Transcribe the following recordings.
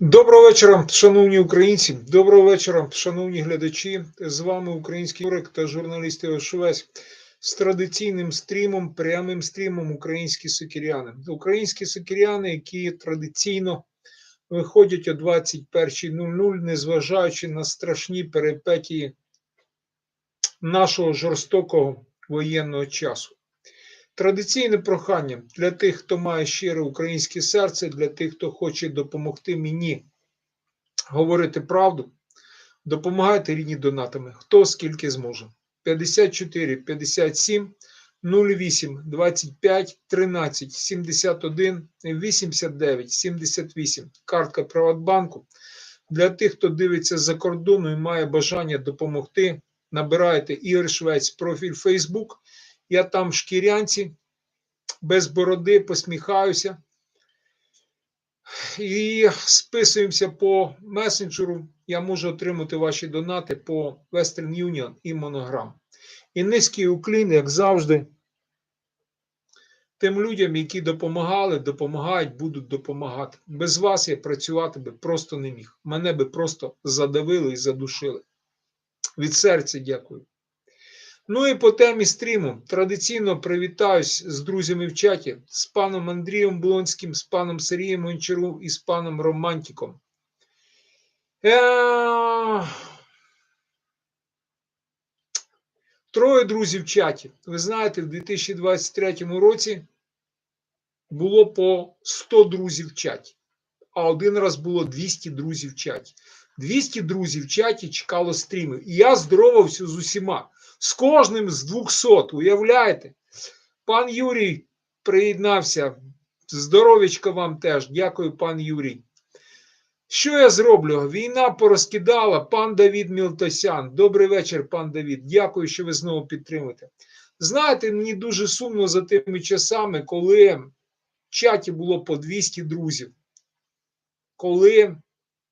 Доброго вечора, шановні українці. Доброго вечора, шановні глядачі. З вами український юрик та журналіст Іо з традиційним стрімом, прямим стрімом Українські сокіряни. Українські сокіряни, які традиційно виходять о 21.00, незважаючи на страшні перипетії нашого жорстокого воєнного часу. Традиційне прохання для тих, хто має щире українське серце, для тих, хто хоче допомогти мені говорити правду. Допомагайте рідні донатами, хто скільки зможе. 54 57 08 25 13 71 89 78. Картка Приватбанку. Для тих, хто дивиться за кордону і має бажання допомогти, набирайте Ігор Швець профіль Facebook. Я там в шкірянці, без бороди, посміхаюся. І списуємося по месенджеру. Я можу отримати ваші донати по Western Union і Monogram. І низький уклін, як завжди, тим людям, які допомагали, допомагають, будуть допомагати. Без вас я працювати би просто не міг. Мене би просто задавили і задушили. Від серця дякую. Ну і по темі стріму традиційно привітаюсь з друзями в чаті, з паном Андрієм Блонським, з паном Сергієм Гончару і з паном Романтиком. Е... Троє друзів в чаті. Ви знаєте, в 2023 році було по 100 друзів в чаті, а один раз було 200 друзів в чаті. 200 друзів в чаті чекало стрімів. І я здоровався з усіма з кожним з 200, уявляєте? Пан Юрій приєднався. Здоровічка вам теж. Дякую, пан Юрій. Що я зроблю? Війна порозкидала. Пан Давід Мілтосян. Добрий вечір, пан Давід. Дякую, що ви знову підтримуєте. Знаєте, мені дуже сумно за тими часами, коли в чаті було по 200 друзів. Коли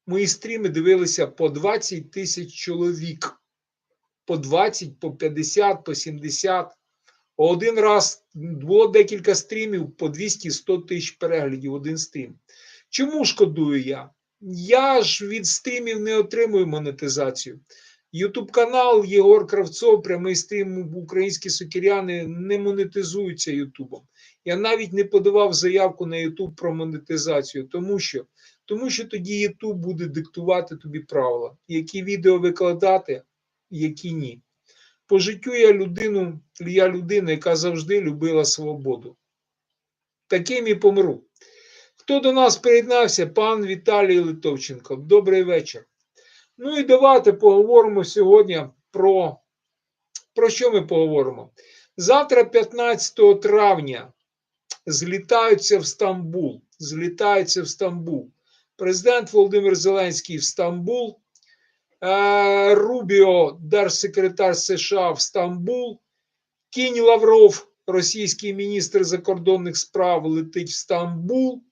мої стріми дивилися по 20 тисяч чоловік по 20, по 50, по 70. Один раз було декілька стрімів по 200-100 тисяч переглядів один стрім. Чому шкодую я? Я ж від стрімів не отримую монетизацію. Ютуб канал Єгор Кравцов, прямий стрім Українські сокіряни не монетизуються Ютубом. Я навіть не подавав заявку на Ютуб про монетизацію, тому що тому що тоді Ютуб буде диктувати тобі правила, які відео викладати, які ні. По життю я людину, я людина, яка завжди любила свободу. Таким і помру. Хто до нас приєднався? Пан Віталій Литовченко. Добрий вечір. Ну і давайте поговоримо сьогодні про, про що ми поговоримо? Завтра, 15 травня, злітаються в Стамбул. Злітаються в Стамбул. Президент Володимир Зеленський в Стамбул. Рубіо, держсекретар США в Стамбул, Кінь Лавров, російський міністр закордонних справ, летить в Стамбул.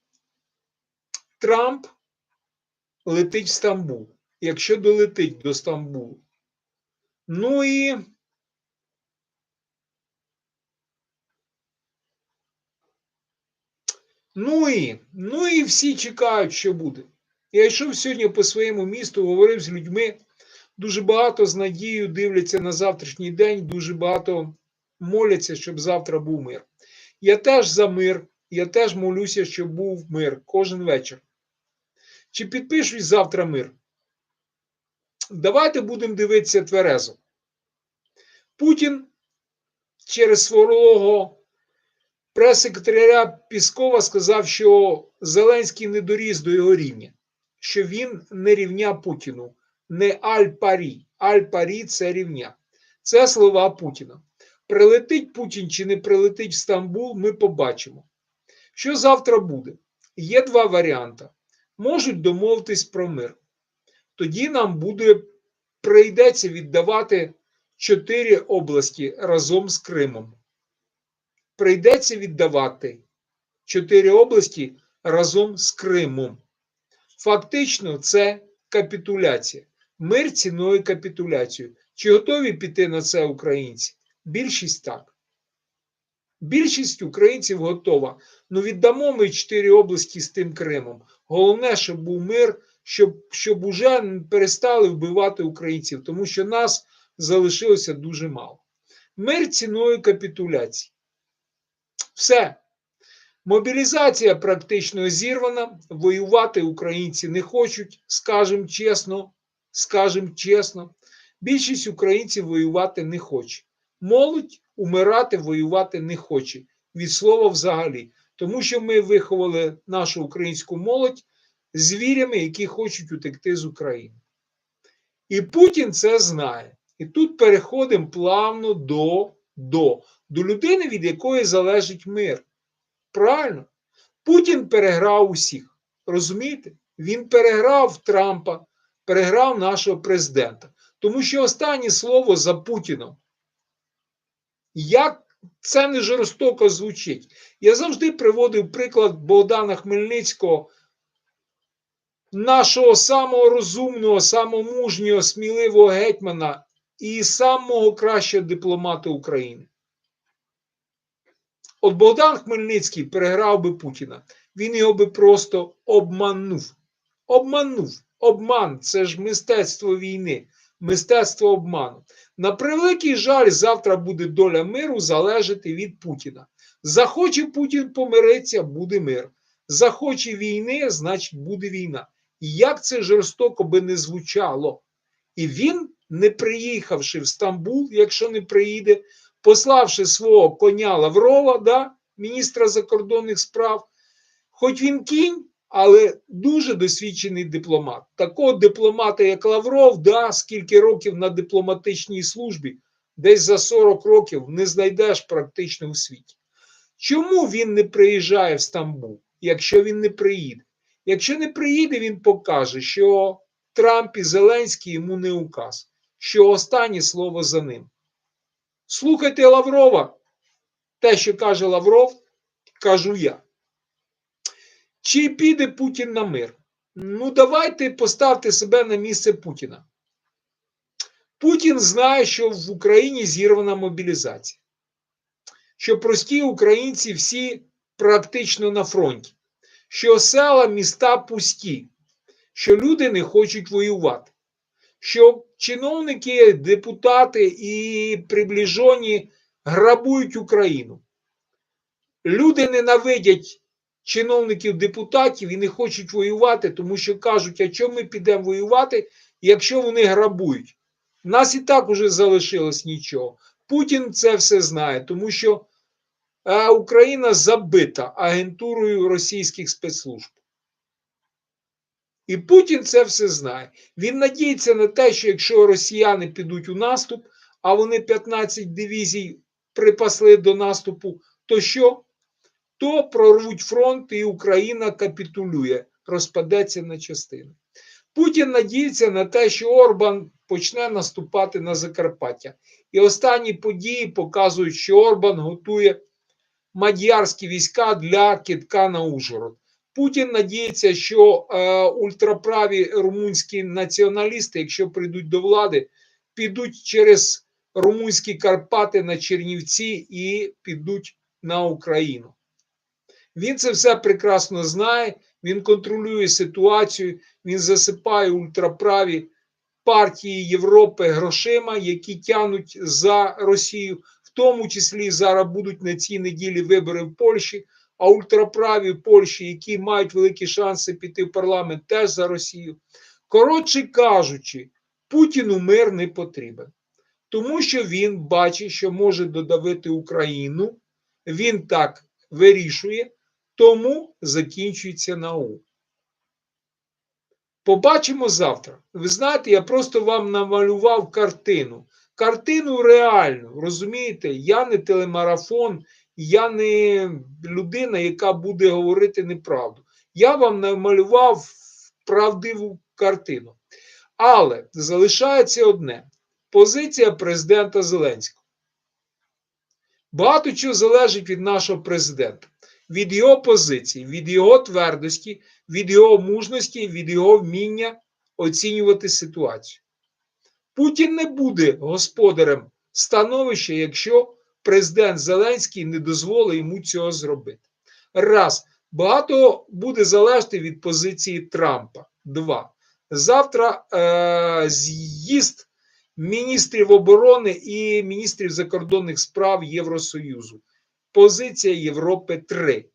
Трамп летить в Стамбул, якщо долетить до Стамбулу. Ну і ну і, ну і всі чекають, що буде. Я йшов сьогодні по своєму місту, говорив з людьми. Дуже багато з надією дивляться на завтрашній день, дуже багато моляться, щоб завтра був мир. Я теж за мир, я теж молюся, щоб був мир кожен вечір. Чи підпишуть завтра мир? Давайте будемо дивитися тверезо. Путін через свого прес-секретаря Піскова сказав, що Зеленський не доріс до його рівня що він не рівня Путіну, не Аль-Парі. Аль-Парі це рівня. Це слова Путіна. Прилетить Путін чи не прилетить в Стамбул, ми побачимо. Що завтра буде? Є два варіанти. Можуть домовитись про мир. Тоді нам буде прийдеться віддавати чотири області разом з Кримом. Прийдеться віддавати чотири області разом з Кримом. Фактично, це капітуляція. Мир ціною капітуляцію. Чи готові піти на це українці? Більшість так. Більшість українців готова. Ну віддамо ми чотири області з тим Кримом. Головне, щоб був мир, щоб, щоб уже перестали вбивати українців, тому що нас залишилося дуже мало. Мир ціною капітуляції. Все. Мобілізація практично зірвана. Воювати українці не хочуть, скажемо чесно, скажемо чесно. Більшість українців воювати не хоче. Молодь умирати, воювати не хоче. Від слова взагалі. Тому що ми виховали нашу українську молодь звірями, які хочуть утекти з України. І Путін це знає. І тут переходимо плавно до, до, до людини, від якої залежить мир. Правильно? Путін переграв усіх. Розумієте? Він переграв Трампа, переграв нашого президента. Тому що останнє слово за Путіном. Як це не жорстоко звучить? Я завжди приводив приклад Богдана Хмельницького, нашого самого розумного, самого мужнього, сміливого гетьмана і самого кращого дипломата України. От Богдан Хмельницький переграв би Путіна. Він його би просто обманув. Обманув. Обман це ж мистецтво війни, мистецтво обману. На превеликий жаль, завтра буде доля миру залежати від Путіна. Захоче Путін помиритися, буде мир. Захоче війни, значить буде війна. І як це жорстоко би не звучало. І він, не приїхавши в Стамбул, якщо не приїде, пославши свого коня Лаврова, да, міністра закордонних справ, хоч він кінь, але дуже досвідчений дипломат. Такого дипломата, як Лавров, да, скільки років на дипломатичній службі, десь за 40 років не знайдеш практично у світі. Чому він не приїжджає в Стамбул, якщо він не приїде? Якщо не приїде, він покаже, що Трамп і Зеленський йому не указ, що останнє слово за ним. Слухайте Лаврова. Те, що каже Лавров, кажу я. Чи піде Путін на мир? Ну, давайте поставте себе на місце Путіна. Путін знає, що в Україні зірвана мобілізація, що прості українці всі практично на фронті, що села, міста пусті, що люди не хочуть воювати, що чиновники, депутати і приближені грабують Україну. Люди ненавидять чиновників, депутатів і не хочуть воювати, тому що кажуть, а чому ми підемо воювати, якщо вони грабують? Нас і так уже залишилось нічого. Путін це все знає, тому що е, Україна забита агентурою російських спецслужб. І Путін це все знає. Він надіється на те, що якщо росіяни підуть у наступ, а вони 15 дивізій припасли до наступу, то що? То прорвуть фронт і Україна капітулює, розпадеться на частини. Путін надіється на те, що Орбан почне наступати на Закарпаття. І останні події показують, що Орбан готує мадярські війська для китка на Ужгород. Путін надіється, що е, ультраправі румунські націоналісти, якщо прийдуть до влади, підуть через румунські Карпати на Чернівці і підуть на Україну. Він це все прекрасно знає, він контролює ситуацію, він засипає ультраправі партії Європи грошима, які тянуть за Росію, в тому числі зараз будуть на цій неділі вибори в Польщі. А ультраправі Польщі, які мають великі шанси піти в парламент, теж за Росію. Коротше кажучи, Путіну мир не потрібен, тому що він бачить, що може додавити Україну. Він так вирішує, тому закінчується наука. Побачимо завтра. Ви знаєте, я просто вам намалював картину. Картину реальну, розумієте? Я не телемарафон, я не людина, яка буде говорити неправду. Я вам намалював правдиву картину. Але залишається одне: позиція президента Зеленського. Багато чого залежить від нашого президента, від його позиції, від його твердості, від його мужності, від його вміння оцінювати ситуацію. Путін не буде господарем становища, якщо президент Зеленський не дозволить йому цього зробити. Раз. Багато буде залежати від позиції Трампа. Два. Завтра е, з'їзд міністрів оборони і міністрів закордонних справ Євросоюзу. Позиція Європи 3.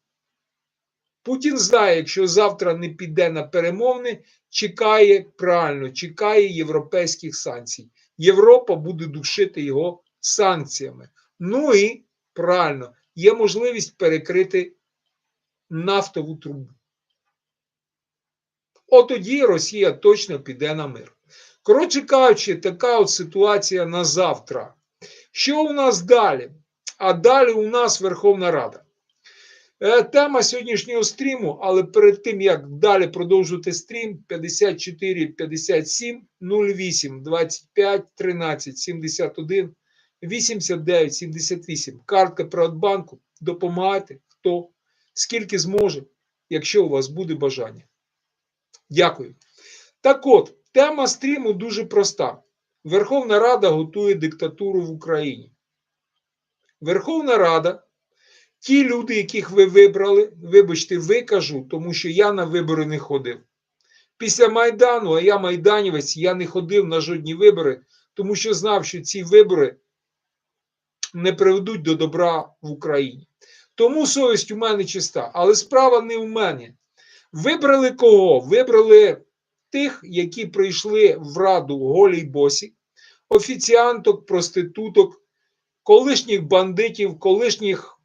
Путін знає, якщо завтра не піде на перемовини, чекає правильно, чекає європейських санкцій. Європа буде душити його санкціями. Ну і правильно, є можливість перекрити нафтову трубу. От тоді Росія точно піде на мир. Коротше кажучи, така от ситуація на завтра. Що у нас далі? А далі у нас Верховна Рада. Е, Тема сьогоднішнього стріму, але перед тим як далі продовжувати стрім, 54 57 08 25 13 71 89 78. Картка Приватбанку. Допомагайте, хто скільки зможе, якщо у вас буде бажання. Дякую. Так от, тема стріму дуже проста. Верховна Рада готує диктатуру в Україні. Верховна Рада, ті люди, яких ви вибрали, вибачте, ви кажу, тому що я на вибори не ходив. Після Майдану, а я майданівець, я не ходив на жодні вибори, тому що знав, що ці вибори не приведуть до добра в Україні. Тому совість у мене чиста. Але справа не в мене. Вибрали кого? Вибрали тих, які прийшли в раду голій босі, офіціанток, проституток, колишніх бандитів, колишніх,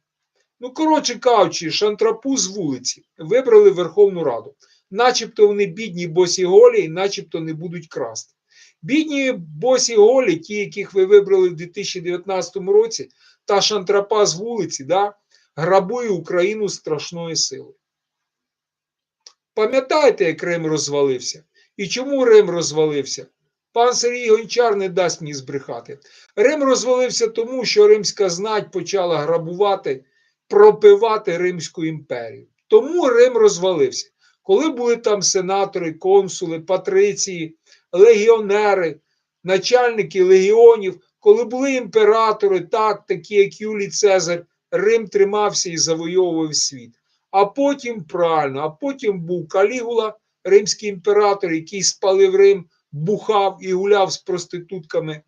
ну, коротше кажучи, шантрапу з вулиці. Вибрали Верховну Раду. Начебто вони бідні босі голі, і начебто не будуть красти. Бідні босі голі, ті, яких ви вибрали в 2019 році, та шантрапа з вулиці, да, грабує Україну страшною силою. Пам'ятаєте, як Рим розвалився? І чому Рим розвалився? Пан Сергій Гончар не дасть мені збрехати. Рим розвалився тому, що римська знать почала грабувати, пропивати Римську імперію. Тому Рим розвалився. Коли були там сенатори, консули, патриції, легіонери, начальники легіонів, коли були імператори, так, такі як Юлій Цезар, Рим тримався і завойовував світ. А потім правильно, а потім був Калігула, римський імператор, який спалив Рим, бухав і гуляв з проститутками.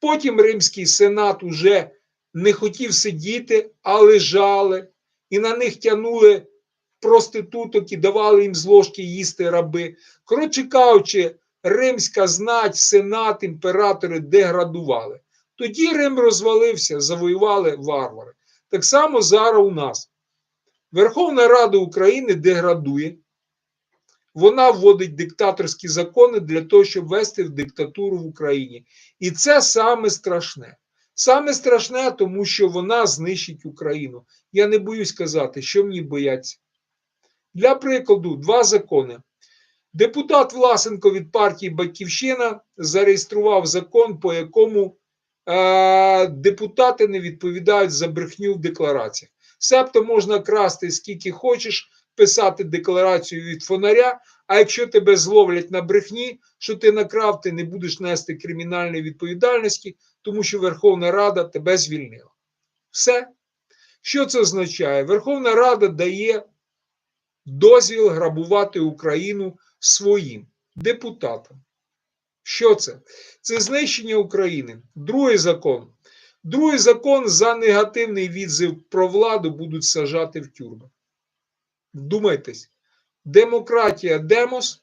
Потім Римський сенат уже не хотів сидіти, а лежали, і на них тянули проституток і давали їм з ложки їсти раби. Коротше кажучи, римська знать, сенат, імператори деградували. Тоді Рим розвалився, завоювали варвари. Так само зараз у нас. Верховна Рада України деградує, вона вводить диктаторські закони для того, щоб ввести в диктатуру в Україні. І це саме страшне. Саме страшне, тому що вона знищить Україну. Я не боюсь сказати, що мені бояться. Для прикладу, два закони. Депутат Власенко від партії Батьківщина зареєстрував закон, по якому е, депутати не відповідають за брехню в деклараціях. Себто можна красти скільки хочеш, писати декларацію від фонаря. А якщо тебе зловлять на брехні, що ти накрав, ти не будеш нести кримінальної відповідальності, тому що Верховна Рада тебе звільнила. Все. Що це означає? Верховна Рада дає дозвіл грабувати Україну своїм депутатам. Що це? Це знищення України. Другий закон. Другий закон за негативний відзив про владу будуть сажати в тюрми. Вдумайтесь, демократія демос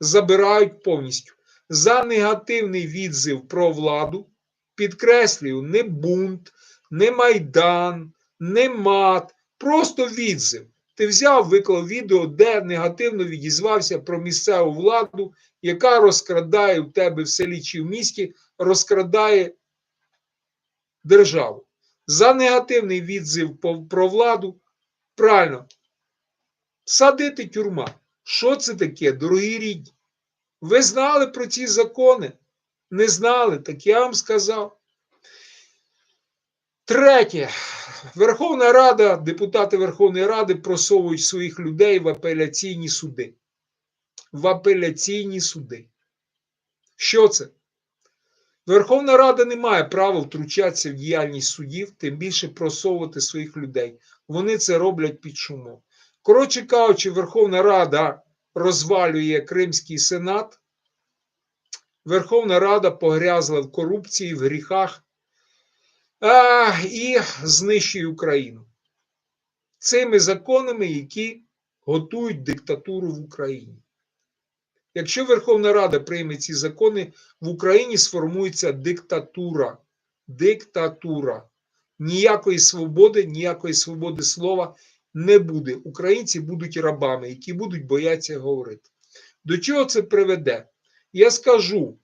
забирають повністю. За негативний відзив про владу, підкреслюю, не бунт, не майдан, не мат, просто відзив. Ти взяв, виклав відео, де негативно відізвався про місцеву владу, яка розкрадає в тебе в селі чи в місті, розкрадає державу. За негативний відзив про владу, правильно, садити тюрма. Що це таке, дорогі рідні? Ви знали про ці закони? Не знали, так я вам сказав. Третє. Верховна Рада, депутати Верховної Ради просовують своїх людей в апеляційні суди. В апеляційні суди. Що це? Верховна Рада не має права втручатися в діяльність судів, тим більше просовувати своїх людей. Вони це роблять під шумом. Коротше кажучи, Верховна Рада розвалює Кримський Сенат. Верховна Рада погрязла в корупції, в гріхах а, і знищує Україну цими законами, які готують диктатуру в Україні. Якщо Верховна Рада прийме ці закони, в Україні сформується диктатура. Диктатура. Ніякої свободи, ніякої свободи слова не буде. Українці будуть рабами, які будуть боятися говорити. До чого це приведе? Я скажу,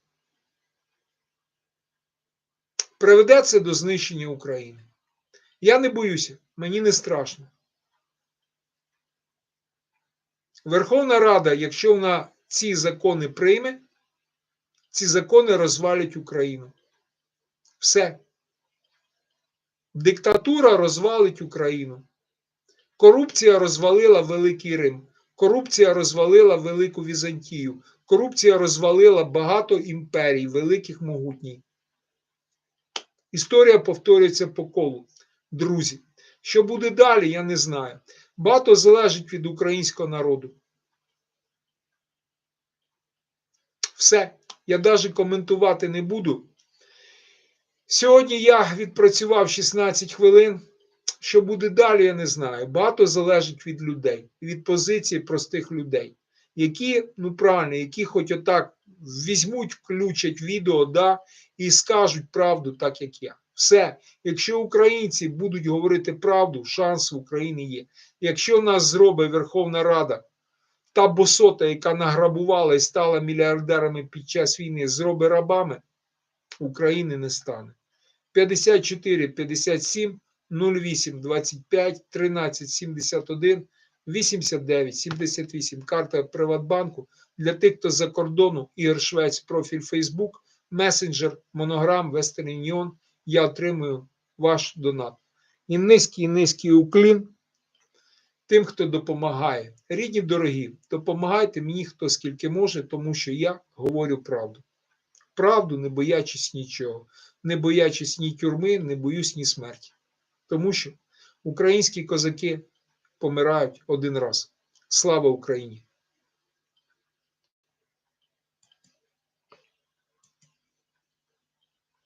приведе це до знищення України. Я не боюся, мені не страшно. Верховна Рада, якщо вона ці закони прийме, ці закони розвалять Україну. Все. Диктатура розвалить Україну. Корупція розвалила Великий Рим. Корупція розвалила Велику Візантію. Корупція розвалила багато імперій, великих могутніх. Історія повторюється по колу. Друзі, що буде далі, я не знаю. Багато залежить від українського народу. Все, я навіть коментувати не буду. Сьогодні я відпрацював 16 хвилин. Що буде далі, я не знаю. Багато залежить від людей, від позиції простих людей, які, ну правильно, які хоч отак візьмуть, включать відео да, і скажуть правду, так як я. Все, якщо українці будуть говорити правду, шанс в Україні є. Якщо нас зробить Верховна Рада, та босота, яка награбувала і стала мільярдерами під час війни, зробить рабами, України не стане. 54 57 08 25 13 71 89 78. Карта Приватбанку для тих, хто за кордону, Ігор Швець, профіль Facebook, месенджер, монограм, Western Union. Я отримую ваш донат. І низький низький уклін тим, хто допомагає. Рідні дорогі, допомагайте мені хто скільки може, тому що я говорю правду. Правду, не боячись нічого, не боячись ні тюрми, не боюсь ні смерті. Тому що українські козаки помирають один раз. Слава Україні!